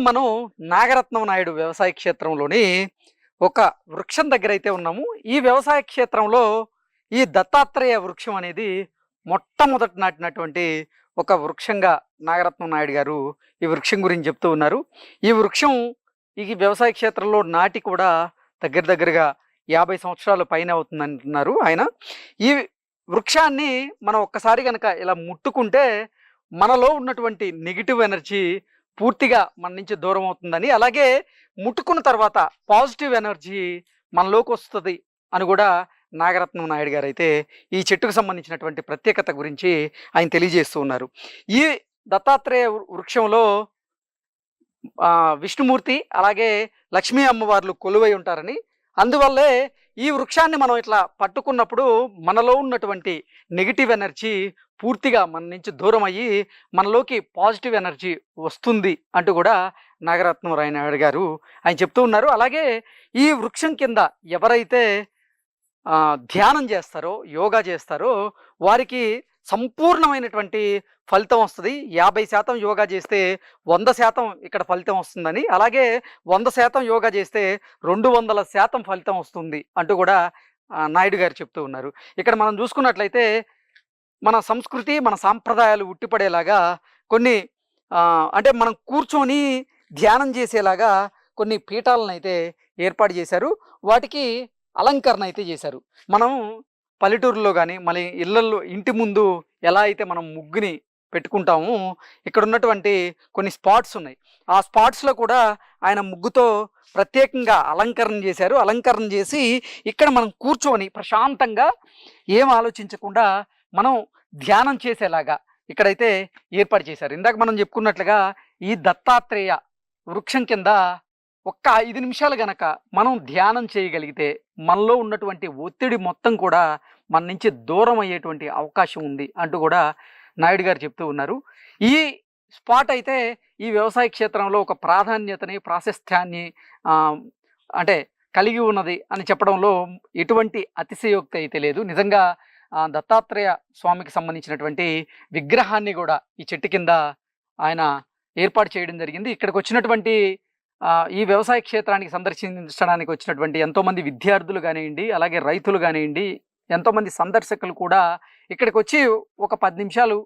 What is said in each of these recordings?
ప్రస్తుతం మనం నాగరత్నం నాయుడు వ్యవసాయ క్షేత్రంలోని ఒక వృక్షం దగ్గర అయితే ఉన్నాము. ఈ వ్యవసాయ క్షేత్రంలో ఈ దత్తాత్రేయ వృక్షం అనేది మొట్టమొదటి నాటినటువంటి ఒక వృక్షంగా నాగరత్నం నాయుడు గారు ఈ వృక్షం గురించి చెప్తూ ఉన్నారు. ఈ వృక్షం ఈ వ్యవసాయ క్షేత్రంలో నాటి కూడా దగ్గర దగ్గరగా యాభై సంవత్సరాల పైన అవుతుంది అంటున్నారు ఆయన. ఈ వృక్షాన్ని మనం ఒక్కసారి కనుక ఇలా ముట్టుకుంటే మనలో ఉన్నటువంటి నెగిటివ్ ఎనర్జీ పూర్తిగా మన నుంచి దూరం అవుతుందని అలాగే ముట్టుకున్న తర్వాత పాజిటివ్ ఎనర్జీ మనలోకి వస్తుంది అని కూడా నాగరత్నం నాయుడు గారు అయితే ఈ చెట్టుకు సంబంధించినటువంటి ప్రత్యేకత గురించి ఆయన తెలియజేస్తూ ఉన్నారు. ఈ దత్తాత్రేయ వృక్షంలో విష్ణుమూర్తి అలాగే లక్ష్మీ అమ్మవార్లు కొలువై ఉంటారని అందువల్లే ఈ వృక్షాన్ని మనం ఇట్లా పట్టుకున్నప్పుడు మనలో ఉన్నటువంటి నెగిటివ్ ఎనర్జీ పూర్తిగా మన నుంచి దూరం అయ్యి మనలోకి పాజిటివ్ ఎనర్జీ వస్తుంది అంటూ కూడా నాగరత్నం రాయనాయుడు గారు ఆయన చెప్తూ ఉన్నారు. అలాగే ఈ వృక్షం కింద ఎవరైతే ధ్యానం చేస్తారో యోగా చేస్తారో వారికి సంపూర్ణమైనటువంటి ఫలితం వస్తుంది. యాభై శాతం యోగా చేస్తే వంద శాతం ఇక్కడ ఫలితం వస్తుందని అలాగే వంద శాతం యోగా చేస్తే రెండు వందల శాతం ఫలితం వస్తుంది అంటూ కూడా నాయుడు గారు చెప్తూ ఉన్నారు. ఇక్కడ మనం చూసుకున్నట్లయితే మన సంస్కృతి మన సాంప్రదాయాలు ఉట్టిపడేలాగా కొన్ని అంటే మనం కూర్చొని ధ్యానం చేసేలాగా కొన్ని పీఠాలను అయితే ఏర్పాటు చేశారు. వాటికి అలంకరణ అయితే చేశారు. మనం పల్లెటూరులో కానీ మళ్ళీ ఇళ్ళల్లో ఇంటి ముందు ఎలా అయితే మనం ముగ్గుని పెట్టుకుంటామో ఇక్కడ ఉన్నటువంటి కొన్ని స్పాట్స్ ఉన్నాయి. ఆ స్పాట్స్లో కూడా ఆయన ముగ్గుతో ప్రత్యేకంగా అలంకరణ చేశారు. అలంకరణ చేసి ఇక్కడ మనం కూర్చొని ప్రశాంతంగా ఏం ఆలోచించకుండా మనం ధ్యానం చేసేలాగా ఇక్కడైతే ఏర్పాటు చేశారు. ఇందాక మనం చెప్పుకున్నట్లుగా ఈ దత్తాత్రేయ వృక్షం కింద ఒక్క ఐదు నిమిషాలు గనక మనం ధ్యానం చేయగలిగితే మనలో ఉన్నటువంటి ఒత్తిడి మొత్తం కూడా మన నుంచి దూరం అయ్యేటువంటి అవకాశం ఉంది అంటూ కూడా నాయుడు గారు చెప్తూ ఉన్నారు. ఈ స్పాట్ అయితే ఈ వ్యవసాయ క్షేత్రంలో ఒక ప్రాధాన్యతని ప్రాశస్త్యాన్ని అంటే కలిగి ఉన్నది అని చెప్పడంలో ఎటువంటి అతిశయోక్తి అయితే లేదు. నిజంగా దత్తాత్రేయ స్వామికి సంబంధించినటువంటి విగ్రహాన్ని కూడా ఈ చెట్టు కింద ఆయన ఏర్పాటు చేయడం జరిగింది. ఇక్కడికి వచ్చినటువంటి ఈ వ్యవసాయ క్షేత్రానికి సందర్శించడానికి వచ్చినటువంటి ఎంతోమంది విద్యార్థులు కానివ్వండి అలాగే రైతులు కానివ్వండి ఎంతోమంది సందర్శకులు కూడా ఇక్కడికి వచ్చి ఒక పది నిమిషాలు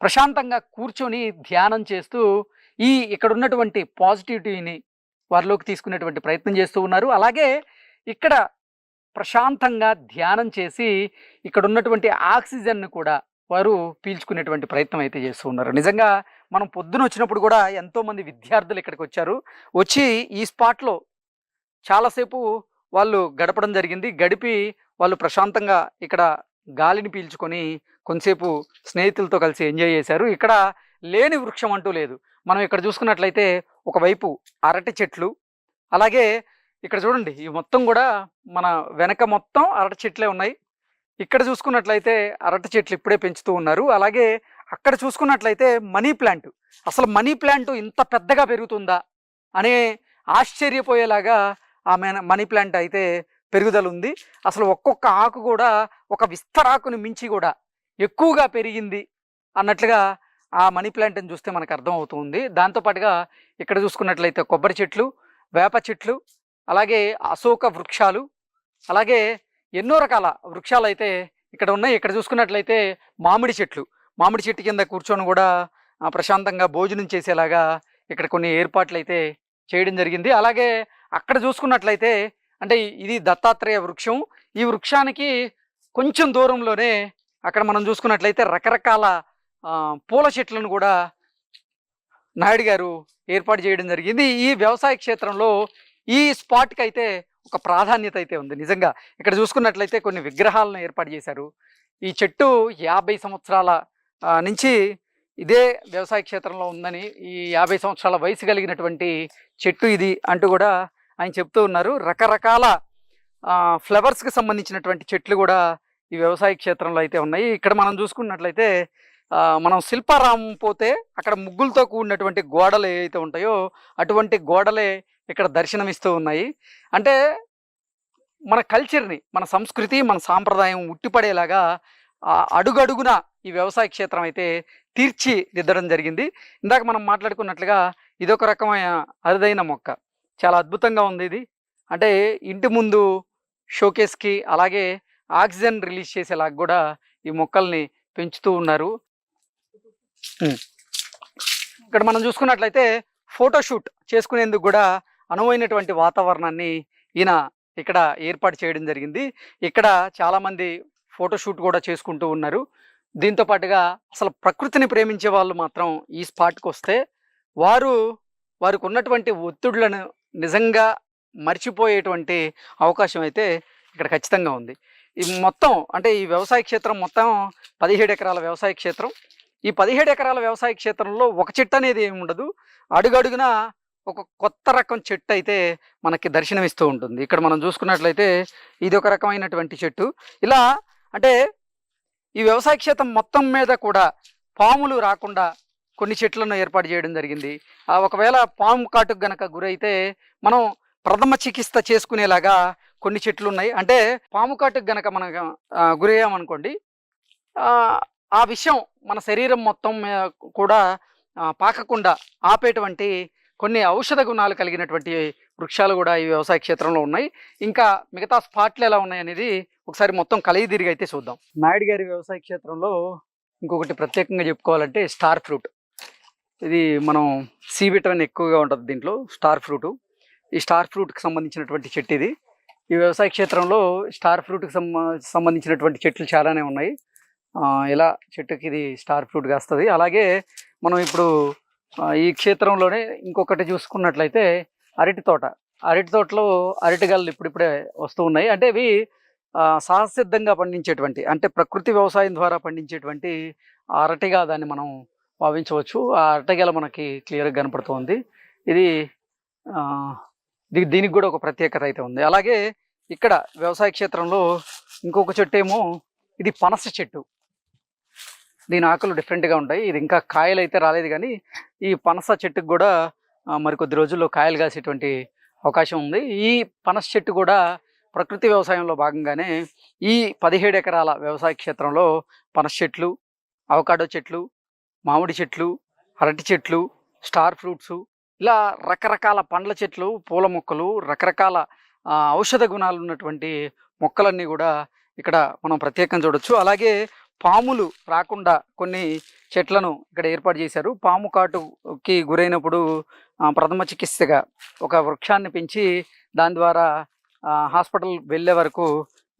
ప్రశాంతంగా కూర్చొని ధ్యానం చేస్తూ ఈ ఇక్కడ ఉన్నటువంటి పాజిటివిటీని వారిలోకి తీసుకునేటువంటి ప్రయత్నం చేస్తూ ఉన్నారు. అలాగే ఇక్కడ ప్రశాంతంగా ధ్యానం చేసి ఇక్కడ ఉన్నటువంటి ఆక్సిజన్ను కూడా వారు పీల్చుకునేటువంటి ప్రయత్నం అయితే చేస్తూ ఉన్నారు. నిజంగా మనం పొద్దున వచ్చినప్పుడు కూడా ఎంతోమంది విద్యార్థులు ఇక్కడికి వచ్చారు. వచ్చి ఈ స్పాట్లో చాలాసేపు వాళ్ళు గడపడం జరిగింది. గడిపి వాళ్ళు ప్రశాంతంగా ఇక్కడ గాలిని పీల్చుకొని కొంతసేపు స్నేహితులతో కలిసి ఎంజాయ్ చేశారు. ఇక్కడ లేని వృక్షం అంటూ లేదు. మనం ఇక్కడ చూసుకున్నట్లయితే ఒకవైపు అరటి చెట్లు అలాగే ఇక్కడ చూడండి ఈ మొత్తం కూడా మన వెనక మొత్తం అరటి చెట్లే ఉన్నాయి. ఇక్కడ చూసుకున్నట్లయితే అరటి చెట్లు ఇప్పుడే పెంచుతూ ఉన్నారు. అలాగే అక్కడ చూసుకున్నట్లయితే మనీ ప్లాంట్. అసలు మనీ ప్లాంట్ ఇంత పెద్దగా పెరుగుతుందా అనే ఆశ్చర్యపోయేలాగా ఆ మనీ ప్లాంట్ అయితే పెరుగుదల ఉంది అసలు ఒక్కొక్క ఆకు కూడా ఒక విస్తరాకుని మించి కూడా ఎక్కువగా పెరిగింది అన్నట్లుగా ఆ మనీ ప్లాంట్ని చూస్తే మనకు అర్థం అవుతుంది దాంతోపాటుగా ఇక్కడ చూసుకున్నట్లయితే కొబ్బరి చెట్లు వేప చెట్లు అలాగే అశోక వృక్షాలు అలాగే ఎన్నో రకాల వృక్షాలు అయితే ఇక్కడ ఉన్నాయి. ఇక్కడ చూసుకున్నట్లయితే మామిడి చెట్లు. మామిడి చెట్టు కింద కూర్చొని కూడా ప్రశాంతంగా భోజనం చేసేలాగా ఇక్కడ కొన్ని ఏర్పాట్లు అయితే చేయడం జరిగింది. అలాగే అక్కడ చూసుకున్నట్లయితే అంటే ఇది దత్తాత్రేయ వృక్షం. ఈ వృక్షానికి కొంచెం దూరంలోనే అక్కడ మనం చూసుకున్నట్లయితే రకరకాల పూల చెట్లను కూడా నాయుడు గారు ఏర్పాటు చేయడం జరిగింది. ఈ వ్యవసాయ క్షేత్రంలో ఈ స్పాట్కి అయితే ఒక ప్రాధాన్యత అయితే ఉంది. నిజంగా ఇక్కడ చూసుకున్నట్లయితే కొన్ని విగ్రహాలను ఏర్పాటు చేశారు. ఈ చెట్టు యాభై సంవత్సరాల నుంచి ఇదే వ్యవసాయ క్షేత్రంలో ఉందని ఈ యాభై సంవత్సరాల వయసు కలిగినటువంటి చెట్టు ఇది అంటూ కూడా ఆయన చెప్తూ ఉన్నారు. రకరకాల ఫ్లవర్స్కి సంబంధించినటువంటి చెట్లు కూడా ఈ వ్యవసాయ క్షేత్రంలో అయితే ఉన్నాయి. ఇక్కడ మనం చూసుకున్నట్లయితే మనం శిల్పారామం పోతే అక్కడ ముగ్గులతో కూడినటువంటి గోడలు ఏవైతే ఉంటాయో అటువంటి గోడలే ఇక్కడ దర్శనమిస్తూ ఉన్నాయి. అంటే మన కల్చర్ని మన సంస్కృతి మన సాంప్రదాయం ఉట్టిపడేలాగా అడుగడుగున ఈ వ్యవసాయ క్షేత్రం అయితే తీర్చిదిద్దడం జరిగింది. ఇందాక మనం మాట్లాడుకున్నట్లుగా ఇదొక రకమైన అరుదైన మొక్క. చాలా అద్భుతంగా ఉంది ఇది. అంటే ఇంటి ముందు షోకేస్కి అలాగే ఆక్సిజన్ రిలీజ్ చేసేలాగా కూడా ఈ మొక్కల్ని పెంచుతూ ఉన్నారు. ఇక్కడ మనం చూసుకున్నట్లయితే ఫోటోషూట్ చేసుకునేందుకు కూడా అనువైనటువంటి వాతావరణాన్ని ఈయన ఇక్కడ ఏర్పాటు చేయడం జరిగింది. ఇక్కడ చాలామంది ఫోటోషూట్ కూడా చేసుకుంటూ ఉన్నారు. దీంతో పాటుగా అసలు ప్రకృతిని ప్రేమించే వాళ్ళు మాత్రం ఈ స్పాట్కి వస్తే వారు వారికి ఉన్నటువంటి ఒత్తిడులను నిజంగా మర్చిపోయేటువంటి అవకాశం అయితే ఇక్కడ ఖచ్చితంగా ఉంది. ఈ మొత్తం అంటే ఈ వ్యవసాయ క్షేత్రం మొత్తం పదిహేడు ఎకరాల వ్యవసాయ క్షేత్రం. ఈ పదిహేడు ఎకరాల వ్యవసాయ క్షేత్రంలో ఒక చెట్టు అనేది ఏమి ఉండదు. అడుగడుగున ఒక కొత్త రకం చెట్టు అయితే మనకి దర్శనమిస్తూ ఉంటుంది. ఇక్కడ మనం చూసుకున్నట్లయితే ఇది ఒక రకమైనటువంటి చెట్టు. ఇలా అంటే ఈ వ్యవసాయ క్షేత్రం మొత్తం మీద కూడా పాములు రాకుండా కొన్ని చెట్లను ఏర్పాటు చేయడం జరిగింది. ఒకవేళ పాము కాటుకు గనక గురైతే మనం ప్రథమ చికిత్స చేసుకునేలాగా కొన్ని చెట్లు ఉన్నాయి అంటే పాము కాటుకు గనక మనం గురయ్యామనుకోండి ఆ, విషయం మన శరీరం మొత్తం కూడా పాకకుండా ఆపేటువంటి కొన్ని ఔషధ గుణాలు కలిగినటువంటి వృక్షాలు కూడా ఈ వ్యవసాయ క్షేత్రంలో ఉన్నాయి. ఇంకా మిగతా స్పాట్లు ఎలా ఉన్నాయి అనేది ఒకసారి మొత్తం కలిగి తిరిగి అయితే చూద్దాం. నాయుడు గారి వ్యవసాయ క్షేత్రంలో ఇంకొకటి ప్రత్యేకంగా చెప్పుకోవాలంటే స్టార్ ఫ్రూట్. ఇది మనం సి విటమిన్ ఎక్కువగా ఉంటుంది దీంట్లో స్టార్ ఫ్రూట్. ఈ స్టార్ ఫ్రూట్కి సంబంధించినటువంటి చెట్టు ఇది. ఈ వ్యవసాయ క్షేత్రంలో స్టార్ ఫ్రూట్కి సంబంధించినటువంటి చెట్లు చాలానే ఉన్నాయి. ఇలా చెట్టుకి ఇది స్టార్ ఫ్రూట్ కాస్తుంది. అలాగే మనం ఇప్పుడు ఈ క్షేత్రంలోనే ఇంకొకటి చూసుకున్నట్లయితే అరటి తోట. అరటి తోటలో అరటిగల్లు ఇప్పుడిప్పుడే వస్తూ ఉన్నాయి. అంటే ఇవి సహసిద్ధంగా పండించేటువంటి అంటే ప్రకృతి వ్యవసాయం ద్వారా పండించేటువంటి అరటిగా దాన్ని మనం భావించవచ్చు. ఆ అరటిగల మనకి క్లియర్గా కనపడుతుంది. ఇది దీనికి కూడా ఒక ప్రత్యేకత అయితే ఉంది. అలాగే ఇక్కడ వ్యవసాయ క్షేత్రంలో ఇంకొక చెట్టు ఏమో ఇది పనస చెట్టు. దీని ఆకులు డిఫరెంట్గా ఉంటాయి. ఇది ఇంకా కాయలు అయితే రాలేదు కానీ ఈ పనస చెట్టుకు కూడా మరికొద్ది రోజుల్లో కాయలు కాసేటువంటి అవకాశం ఉంది. ఈ పనస చెట్టు కూడా ప్రకృతి వ్యవసాయంలో భాగంగానే ఈ పదిహేడు ఎకరాల వ్యవసాయ క్షేత్రంలో పనస చెట్లు అవకాడో చెట్లు మామిడి చెట్లు అరటి చెట్లు స్టార్ ఫ్రూట్స్ ఇలా రకరకాల పండ్ల చెట్లు పూల మొక్కలు రకరకాల ఔషధ గుణాలు ఉన్నటువంటి మొక్కలన్నీ కూడా ఇక్కడ మనం ప్రత్యేకంగా చూడొచ్చు. అలాగే పాములు రాకుండా కొన్ని చెట్లను ఇక్కడ ఏర్పాటు చేశారు. పాము కాటుకి గురైనప్పుడు ప్రథమ చికిత్సగా ఒక వృక్షాన్ని పెంచి దాని ద్వారా హాస్పిటల్ వెళ్ళే వరకు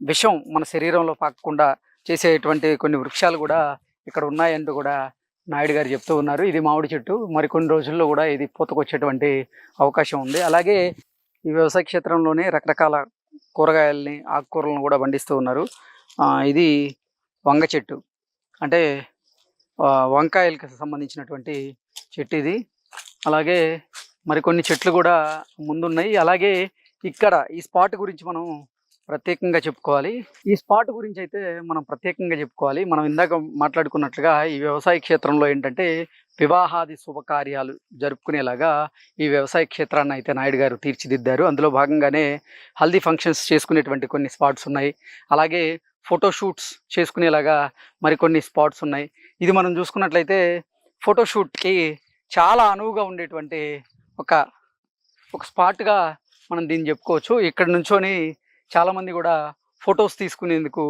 విషం మన శరీరంలో పాకకుండా చేసేటువంటి కొన్ని వృక్షాలు కూడా ఇక్కడ ఉన్నాయంటూ కూడా నాయుడు గారు చెప్తూ ఉన్నారు. ఇది మామిడి చెట్టు. మరికొన్ని రోజుల్లో కూడా ఇది పూతకొచ్చేటువంటి అవకాశం ఉంది. అలాగే ఈ వ్యవసాయ క్షేత్రంలోనే రకరకాల కూరగాయల్ని ఆకుకూరలను కూడా పండిస్తూ ఉన్నారు. ఇది వంగ చెట్టు. అంటే వంకాయలకు సంబంధించినటువంటి చెట్టు ఇది అలాగే మరికొన్ని చెట్లు కూడా ముందున్నాయి. అలాగే ఇక్కడ ఈ స్పాట్ గురించి మనం ప్రత్యేకంగా చెప్పుకోవాలి. ఈ స్పాట్ గురించి అయితే మనం ప్రత్యేకంగా చెప్పుకోవాలి. మనం ఇందాక మాట్లాడుకున్నట్లుగా ఈ వ్యవసాయ క్షేత్రంలో ఏంటంటే వివాహాది శుభకార్యాలు జరుపుకునేలాగా ఈ వ్యవసాయ క్షేత్రాన్ని అయితే నాయుడు గారు తీర్చిదిద్దారు. అందులో భాగంగానే హల్దీ ఫంక్షన్స్ చేసుకునేటువంటి కొన్ని స్పాట్స్ ఉన్నాయి. అలాగే ఫోటోషూట్స్ చేసుకునేలాగా మరికొన్ని స్పాట్స్ ఉన్నాయి. ఇది మనం చూసుకున్నట్లయితే ఫోటోషూట్కి చాలా అనువుగా ఉండేటువంటి ఒక ఒక స్పాట్గా మనం దీన్ని చెప్పుకోవచ్చు. ఇక్కడ నుంచొని చాలామంది కూడా ఫొటోస్ తీసుకునేందుకు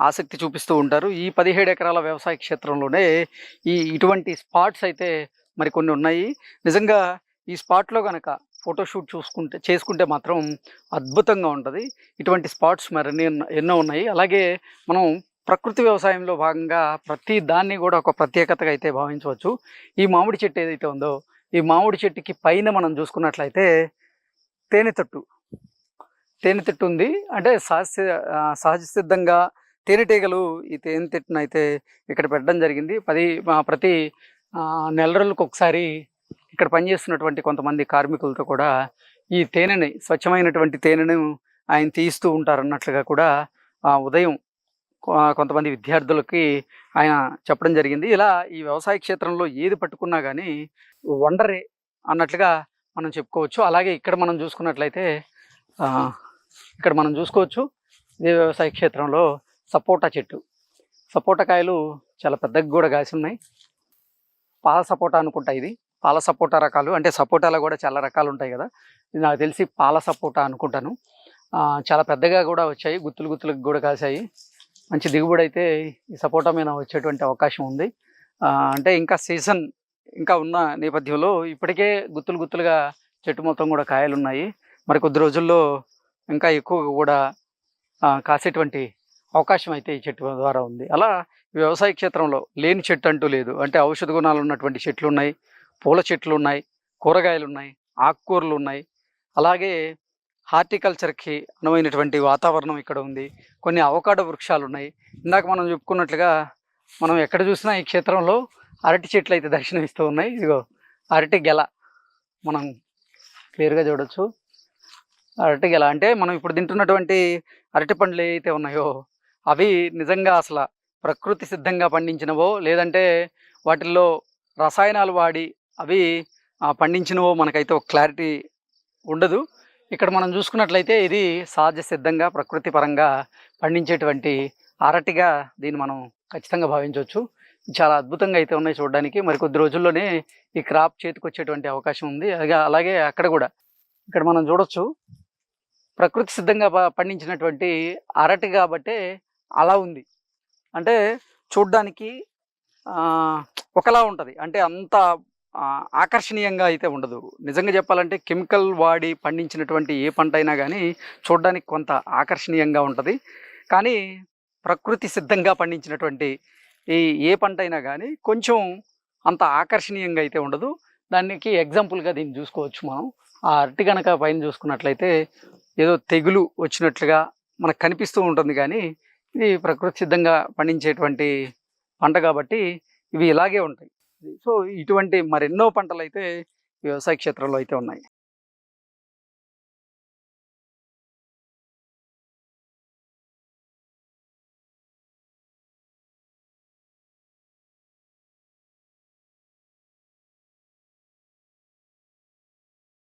ఆసక్తి చూపిస్తూ ఉంటారు. ఈ పదిహేడు ఎకరాల వ్యవసాయ క్షేత్రంలోనే ఈ ఇటువంటి స్పాట్స్ అయితే మరికొన్ని ఉన్నాయి. నిజంగా ఈ స్పాట్లో కనుక ఫోటోషూట్ చూసుకుంటే చేసుకుంటే మాత్రం అద్భుతంగా ఉంటుంది. ఇటువంటి స్పాట్స్ మరిన్ని ఎన్నో ఉన్నాయి. అలాగే మనం ప్రకృతి వ్యవసాయంలో భాగంగా ప్రతి దాన్ని కూడా ఒక ప్రత్యేకతగా అయితే భావించవచ్చు. ఈ మామిడి చెట్టు ఏదైతే ఉందో ఈ మామిడి చెట్టుకి పైన మనం చూసుకున్నట్లయితే తేనె తట్టు. తేనె తట్టు ఉంది. అంటే సహజ సహజ సిద్ధంగా తేనెటీగలు ఈ తేనెతట్టును అయితే ఇక్కడ పెట్టడం జరిగింది. పది ప్రతి నెల రోజులకు ఒకసారి ఇక్కడ పనిచేస్తున్నటువంటి కొంతమంది కార్మికులతో కూడా ఈ తేనెని స్వచ్ఛమైనటువంటి తేనెను ఆయన తీస్తూ ఉంటారు అన్నట్లుగా కూడా ఆ, ఉదయం కొంతమంది విద్యార్థులకి ఆయన చెప్పడం జరిగింది. ఇలా ఈ వ్యవసాయ క్షేత్రంలో ఏది పట్టుకున్నా కానీ వండరే అన్నట్లుగా మనం చెప్పుకోవచ్చు. అలాగే ఇక్కడ మనం చూసుకున్నట్లయితే ఇక్కడ మనం చూసుకోవచ్చు. ఇదే వ్యవసాయ క్షేత్రంలో సపోటా చెట్టు. సపోటా కాయలు చాలా పెద్దగా కూడా కాసి ఉన్నాయి. పాల సపోటా అనుకుంటా ఇది. పాల సపోటా రకాలు అంటే సపోటాలో కూడా చాలా రకాలు ఉంటాయి కదా. నాకు తెలిసి పాల సపోటా అనుకుంటాను. చాలా పెద్దగా కూడా వచ్చాయి గుత్తులు గుత్తులకు కూడా కాసాయి మంచి దిగుబడి అయితే ఈ సపోటా మీద వచ్చేటువంటి అవకాశం ఉంది. అంటే ఇంకా సీజన్ ఇంకా ఉన్న నేపథ్యంలో ఇప్పటికే గుత్తులు గుత్తులుగా చెట్టు మొత్తం కూడా కాయలు ఉన్నాయి. మరి కొద్ది రోజుల్లో ఇంకా ఎక్కువగా కూడా కాసేటువంటి అవకాశం అయితే ఈ చెట్టు ద్వారా ఉంది. అలా వ్యవసాయ క్షేత్రంలో లేని చెట్టు అంటూ లేదు. అంటే ఔషధ గుణాలు ఉన్నటువంటి చెట్లు ఉన్నాయి. పూల చెట్లు ఉన్నాయి కూరగాయలు ఉన్నాయి ఆకుకూరలు ఉన్నాయి అలాగే హార్టికల్చర్కి అనువైనటువంటి వాతావరణం ఇక్కడ ఉంది. కొన్ని అవకాడో వృక్షాలు ఉన్నాయి ఇందాక మనం చెప్పుకున్నట్లుగా మనం ఎక్కడ చూసినా ఈ క్షేత్రంలో అరటి చెట్లు అయితే దర్శనమిస్తూ ఉన్నాయి. ఇదిగో అరటి గెల మనం క్లియర్గా చూడొచ్చు. అరటి గెల అంటే మనం ఇప్పుడు తింటున్నటువంటి అరటి పండ్లు ఏవైతే ఉన్నాయో అవి నిజంగా అసలు ప్రకృతి సిద్ధంగా పండించినవో లేదంటే వాటిల్లో రసాయనాలు వాడి అవి పండించినవో మనకైతే ఒక క్లారిటీ ఉండదు. ఇక్కడ మనం చూసుకున్నట్లయితే ఇది సహజ సిద్ధంగా ప్రకృతి పరంగా పండించేటువంటి అరటిగా దీన్ని మనం ఖచ్చితంగా భావించవచ్చు. చాలా అద్భుతంగా అయితే ఉన్నాయి చూడడానికి. మరి కొద్ది రోజుల్లోనే ఈ క్రాప్ చేతికి వచ్చేటువంటి అవకాశం ఉంది. అలాగే అలాగే అక్కడ కూడా ఇక్కడ మనం చూడొచ్చు. ప్రకృతి సిద్ధంగా పండించినటువంటి అరటి కాబట్టే అలా ఉంది. అంటే చూడ్డానికి ఒకలా ఉంటుంది. అంటే అంత ఆకర్షణీయంగా అయితే ఉండదు. నిజంగా చెప్పాలంటే కెమికల్ వాడి పండించినటువంటి ఏ పంట అయినా కానీ చూడడానికి కొంత ఆకర్షణీయంగా ఉంటుంది. కానీ ప్రకృతి సిద్ధంగా పండించినటువంటి ఈ ఏ పంట అయినా కానీ కొంచెం అంత ఆకర్షణీయంగా అయితే ఉండదు. దానికి ఎగ్జాంపుల్గా దీన్ని చూసుకోవచ్చు మనం. ఆ అరటి కనుక పైన చూసుకున్నట్లయితే ఏదో తెగులు వచ్చినట్లుగా మనకు కనిపిస్తూ ఉంటుంది కానీ ఇది ప్రకృతి సిద్ధంగా పండించేటువంటి పంట కాబట్టి ఇవి ఇలాగే ఉంటాయి. సో ఇటువంటి మరెన్నో పంటలు అయితే వ్యవసాయ క్షేత్రంలో అయితే ఉన్నాయి.